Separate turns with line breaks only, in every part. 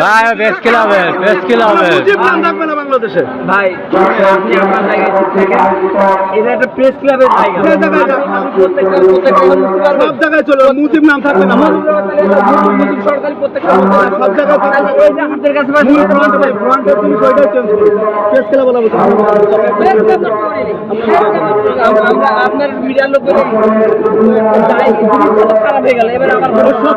ভাই বেশ কিল হবে বেশ কিল হবে।
মুজিব নাম থাকবে না বাংলাদেশে
ভাই আপনি আপনার জায়গায় ঠিক এটা একটা প্রেস ক্লাবের জায়গা।
সব জায়গায় চলে মুজিব নাম থাকবে না
সরকারি প্রত্যেকটা
সব জায়গায়
হাতের কাছে
তুমি ওইটাই চেঞ্জ করো। প্রেস খেলা বলা
ক্লাব। আমরা- আমরা- আপনার মিডিয়ার লোক বলে খারাপ হয়ে গেল। এবার আমার
সব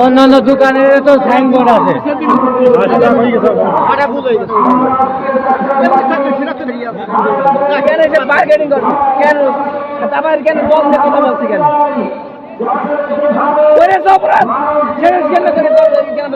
অন্যান্য দোকানের তো সাইনবোর্ড আছে।
কেন এটা বার্গেনিং করবে? কেন? তারপর কেন বল কথা বলছি কেন? করে অপরাধ কেন কেন কেন